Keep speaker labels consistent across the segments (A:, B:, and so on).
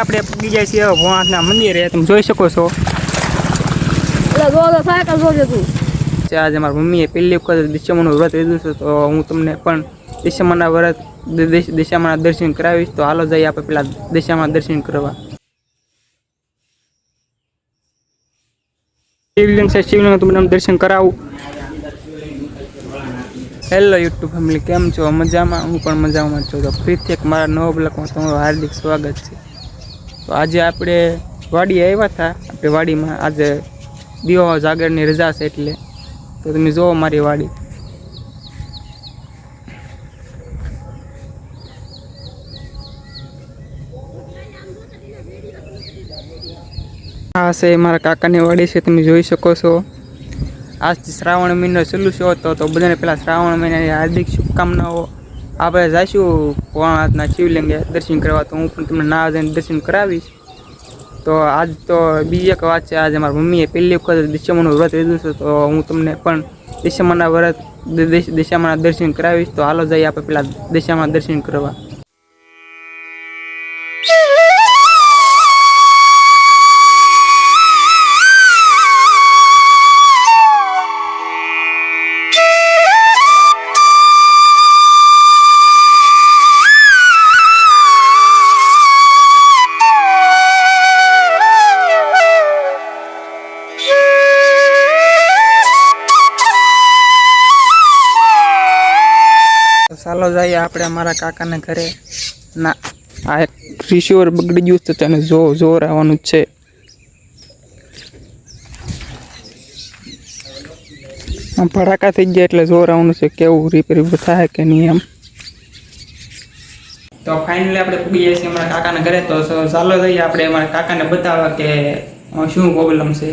A: આપણે બીજા છીએ ભોળાનાથના મંદિરે. તમે જોઈ શકો છો.
B: એટલે
A: આજે મારી મમ્મીએ પહેલી વખત દિશામાનું વ્રત લીધું છે તો હું તમને પણ દિશામાના વ્રત દિશામાના દર્શન કરાવીશ. તો હાલો જઈએ આપણે પેલા દિશામાં દર્શન કરવા. શિવલિંગ છે શિવલિંગ તમને દર્શન કરાવું. હેલો યુટ્યુબ ફેમિલી કેમ છો? મજામાં? હું પણ મજામાં છું. તો ફરીથી એક મારા નવા બ્લોકમાં તમારું હાર્દિક સ્વાગત છે. તો આજે આપણે વાડી આવ્યા હતા. આપણે વાડીમાં આજે દીવો જાગરની રજા છે એટલે. તો તમે જુઓ મારી વાડી. આ છે મારા કાકાની વાડી છે, તમે જોઈ શકો છો. આજથી શ્રાવણ મહિનો ચાલુ છે તો બધાને પહેલાં શ્રાવણ મહિનાની હાર્દિક શુભકામનાઓ. આપણે જઈશું ભોળાનાથના શિવલિંગે દર્શન કરવા. તો હું પણ તમને ના જઈને દર્શન કરાવીશ. તો આજ તો બીજી એક વાત છે. આજે મારી મમ્મીએ પહેલી વખત દિશામાનું વ્રત લીધું છે. તો હું તમને પણ દિશામાના વ્રત દિશામાના દર્શન કરાવીશ. તો હાલો જઈએ આપણે પેલા દિશામાં દર્શન કરવા. ચાલો જઈએ આપણે અમારા કાકાના ઘરે. ના. આ રિસીવર બગડી ગયું છે તો તેને જો જોર આવવાનું જ છે. આમ ભડાકા થઈ ગયા એટલે જોર આવવાનું છે કેવું રિપેર થાય કે નહીં એમ. તો ફાઇનલી આપણે પૂગી જઈએ છીએ અમારા કાકાના ઘરે. તો ચાલો જઈએ આપણે અમારા કાકાને બતાવવા કે શું પ્રોબ્લેમ છે?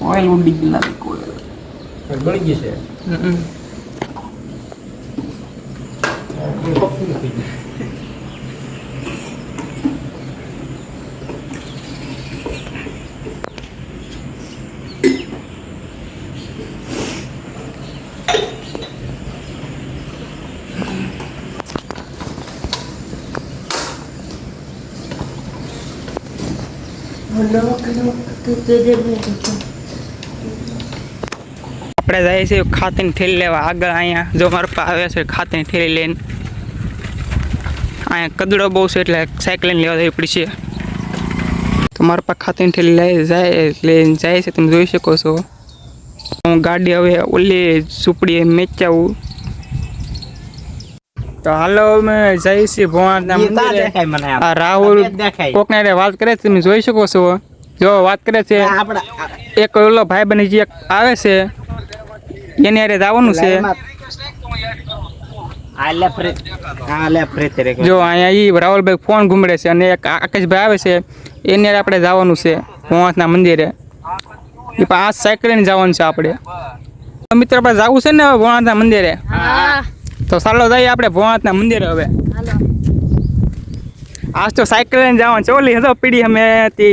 C: મારી દીકરો
A: ઓઇલ ઉડી ગયું લાગે કોઈ
C: બળી ગઈ છે
A: હમ.
C: પપ્પી નથી ગઈ.
A: આપણે જઈએ છીએ ખાતરની થેલી લેવા. આગળ અહીંયા જો મારા પાસે આવે છે ખાતરની થેલી લઈને. અહીંયા કદડો બહુ છે એટલે સાયકલ લઈને લેવા જવી પડશે. તો મારા પાસે ખાતરની થેલી લઈ જાય લઈને જાય છે. તમે જોઈ શકો છો. હું ગાડી હવે ઓલી સુપડી મેચાવું. તો હાલો અમે જઈએ છીએ ભવાના
C: ઈ
A: મંદિરે. આ રાહુલ કોકને વાત કરે છે તમે જોઈ શકો છો. જો વાત કરે છે એક ઓલો ભાઈ બની જે એક આવે છે એની હારે જવાનું છે. જો અહીંયા ઈ રાહુલભાઈ ફોન ઘૂમડે છે અને એક આકાશભાઈ આવે છે એની હારે આપણે જવાનું છે ભોળાનાથના મંદિરે. એ પણ આ સાયકલ ને જવાનું છે આપણે. મિત્રો આપણે જવું છે ને હવે ભોળાનાથના મંદિરે?
B: હા.
A: તો ચાલો જઈએ આપણે ભોળાનાથના મંદિરે હવે. આજ તો સાયકલ લઈને જવાનું છે. ઓલી હતો પીડી અમે તે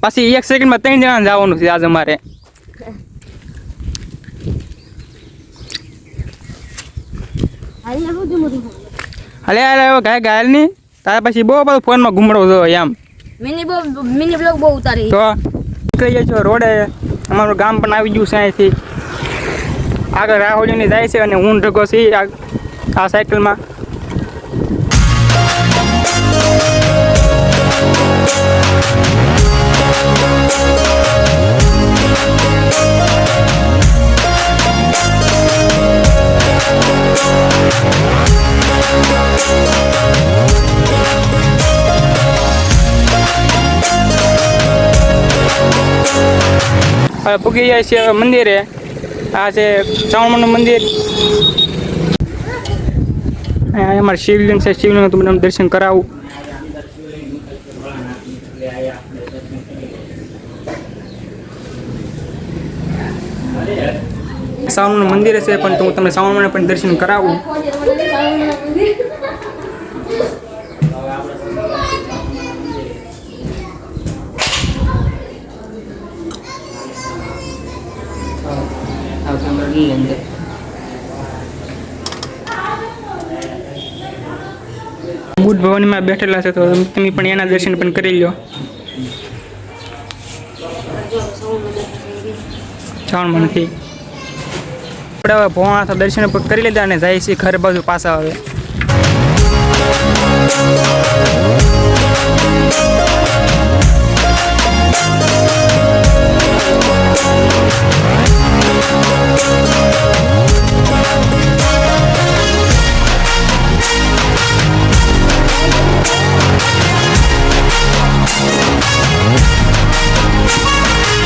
A: પાછી એક સેકન્ડમાં ત્રણ જણા જવાનું છે આજ અમારે.
B: હાલી
A: હાલે હવે ગાય ગાયલ નહીં. તારે પછી બહુ બધું ફોનમાં ઘૂમડો છો એમ.
B: મિની બહુ મિની બ્લોગ બહુ ઉતારી.
A: તો નીકળી જાય છો રોડે. અમારું ગામ પણ આવી ગયું છે અહીંથી. આગળ રાહોલીની જાય છે અને હું ઢગો છે આ સાયકલમાં. હવે પૂગી જાય છે મંદિરે. આ છે ચાવણનું મંદિર. અમારે શિવલિંગ છે શિવલિંગ તમને દર્શન કરાવું. શ્રાવણનું મંદિર છે પણ તો હું તમને શ્રાવણને પણ દર્શન કરાવું. બુદ્ધ ભવનમાં બેઠેલા છે, તો તમે પણ એના દર્શન પણ કરી લો જાણમાં નથી. આપણે ભોળાનાથ દર્શન કરી લીધા અને જાય છે ઘર બાજુ પાછા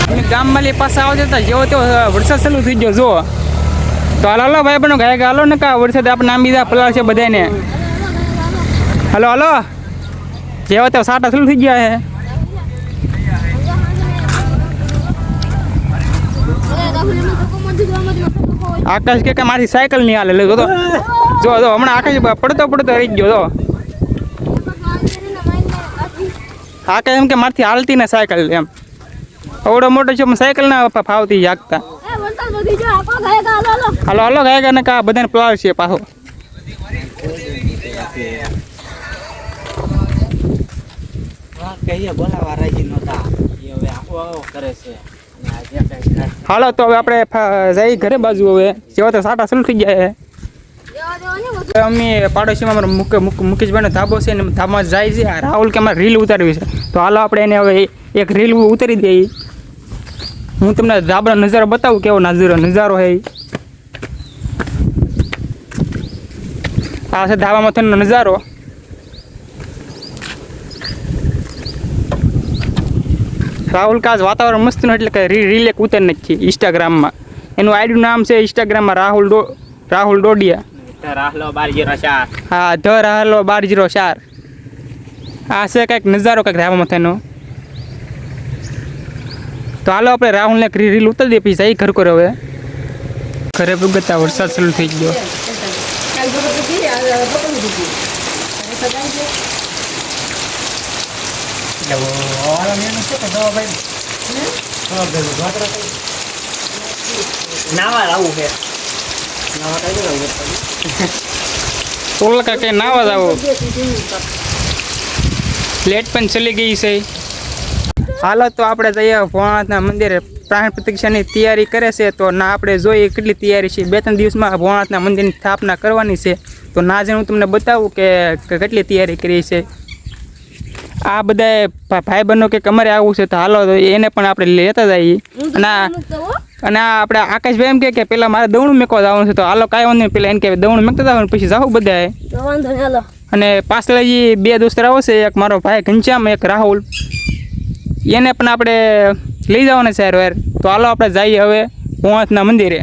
A: અને ગામમાં પાછા આવતા જેવો તેવો વરસાદ ચાલુ થઈ ગયો જો તો હાલો ભાઈ પણ ગાય હાલો ને કા, વરસાદ આપણે નામ બીજા પલાળ છે બધાને હલો હલો. જેવા તેવો સાટા શું થઈ ગયા છે આકાશ કે મારી સાયકલ નહીં હાલે જો તો. જો જો, હમણાં આકાશ પડતો પડતો રહી ગયો તો આકાશ એમ કે મારથી હાલતી ને સાયકલ એમ. અવડો મોટો છે સાયકલ ના ફાવતી જાગતા. હાલો હાલો, ગયા ગાને કા બધાને પલાળ છે પાછો. હાલો, તો હવે આપણે જઈ ઘરે બાજુ હવે. જેવા તો સાટા શરૂ થઈ ગયા અમે પાડોશીમાં મુકેશભાઈનો ધાબો છે ને ધાબામાં જાય છે. રાહુલ કે અમારે રીલ ઉતારવી છે. તો હાલો, આપણે એને હવે એક રીલ ઉતારી દઈએ. હું તમને ધાબાનો નજારો બતાવું કેવો નજારો નજારો હે. આ છે ધાબામાં થનો નજારો. રાહુલ કાજ વાતાવરણ મસ્તનું એટલે કે રી- ઉતર નથી ઇન્સ્ટાગ્રામમાં એનું આઈડીનું નામ છે ઇન્સ્ટાગ્રામમાં રાહુલ ડો રાહુલ ડોડિયા. હા ધ રાહલો બાર જીરો ચાર. આ છે કંઈક નજારો કંઈક ધાબામાં થનો તો હાલો આપણે રાહુલને એક રીલ ઉતારી દઈએ પછી ઘર કરો હવે. ઘરે ભગતા વરસાદ ચાલુ થઈ ગયો.
C: એટલે ઓવાળા મેનું છે કે દવા ભાઈ દવા ભેગું ગોતરા કઈ નાવા
A: જ આવો લેટ પણ ચલી ગઈ છે. હાલો તો આપણે જઈએ ભોળાનાથના મંદિરે પ્રાણ પ્રતિક્ષાની તૈયારી કરે છે તો ના આપણે જોઈએ કેટલી તૈયારી છે. બે ત્રણ દિવસમાં ભોળાનાથના મંદિરની સ્થાપના કરવાની છે. તો ના જે હું તમને બતાવું કે કેટલી તૈયારી કરી છે. આ બધા ભાઈ બહેનો કે અમારે આવવું છે તો હાલો તો એને પણ આપણે લેતા જઈએ. અને અને આપણે આકાશભાઈ એમ કે પેલા મારે દવણું મેકવા જવાનું છે તો હાલો કાંઈ વાંધો પેલા એને કે દવણું મેકતા જવાનું પછી જાવ બધા અને પાછળ બે દોસ્તરાઓ છે એક મારો ભાઈ ઘનશ્યામ એક રાહુલ. એને પણ આપણે લઈ જવાના છે યાર તો હાલો આપણે જઈએ હવે ભોળાનાથના મંદિરે.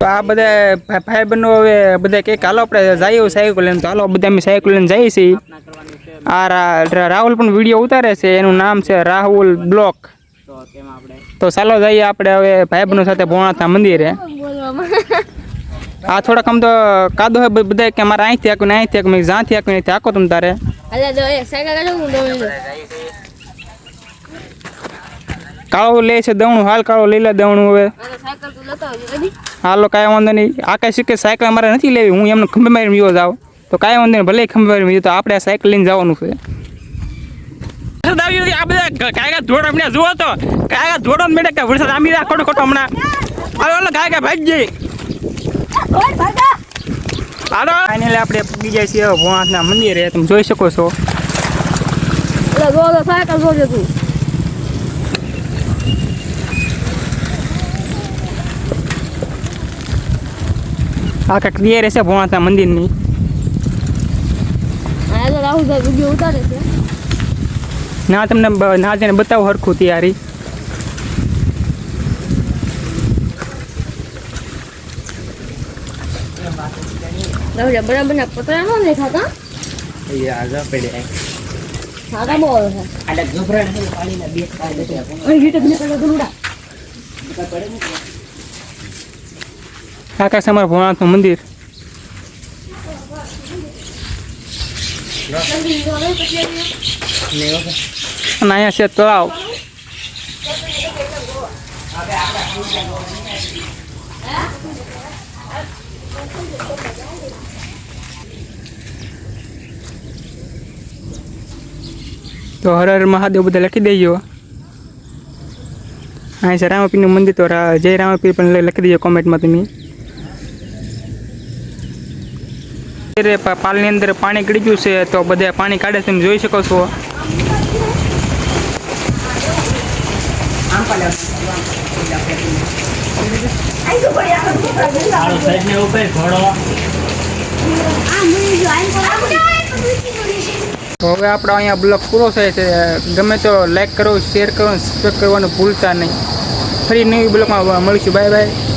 A: તો આ બધા ભાઈ બહેનો હવે બધા કંઈક હાલો આપણે જઈએ સાયકલ લઈને. તો હાલો બધા અમે સાયકલ લઈને જઈએ છીએ. આ રાહુલ પણ વીડિયો ઉતારે છે એનું નામ છે રાહુલ બ્લોક.
C: તો
A: ચાલો જઈએ આપણે હવે ભાઈ બહેનો સાથે ભોળાનાથના મંદિરે. આ થોડાક આમ તો કાદો હે બધા કે મારે અહીંથી આખું ને અહીંથી આખું મેં જ્યાંથી નહીં અહીંથી આખો તમે તારે. કાળો લે છે દવણું હાલ કાળો લઈ લે દવણું હવે. હાલો કાંઈ વાંધો નહીં. આ કાંઈ શીખે સાયકલ અમારે નથી લેવી હું એમને ખંભે મારી મીઓ જાઉં. તો કાંઈ વાંધો નહીં ભલે ખંભે મારી મીઓ તો આપણે આ સાયકલ લઈને જવાનું છે. આ બધા કાયગા ધોડ હમણાં જુઓ તો. કાયગા ધોડો મેળે કે વરસાદ આમી ખોટો ખોટો હમણાં. હાલો હાલો કાયગા ભાઈ જઈ હાલો. ફાઇનલી આપણે પૂગી જાય છીએ ભોળાનાથના મંદિરે તમે જોઈ શકો છો.
B: સાયકલ જોજે તું
A: આ કાંઈક તૈયારી છે ભોળાનાથના મંદિરની.
B: છે.
A: ના તમને ના જઈને બતાવો હરખું તૈયારી.
B: રાહુલ બરાબર ના પતરા નો ને ખાતા?
C: અહીંયા આગળ પડે
B: સારા બોલ છે.
C: આડે ગભરાણ છે પાણીના બે કાય દેખે
B: અહીં ગીટ બને પેલા દુડા
A: ભોળાનાથનું મંદિર.
B: લંબી નો.
C: ને ઓકે
A: અને અહીંયા છે તળાવ. તો હર હર મહાદેવ બધા લખી દેજો. હા છે રામાપીરનું મંદિર, તો જય રામાપીર પણ લખી દેજો કોમેન્ટમાં તમે. અત્યારે પાલની અંદર પાણી ગળી ગયું છે, તો બધા પાણી કાઢે તમે જોઈ શકો છો.
C: ઘોડો
A: હવે આપણો અહીંયા બ્લોગ પૂરો થાય છે. ગમે તો લાઈક કરો શેર કરો સબસ્ક્રાઈબ કરવાનું ભૂલતા નહીં. ફરી નવી બ્લોગમાં મળીશું. Bye bye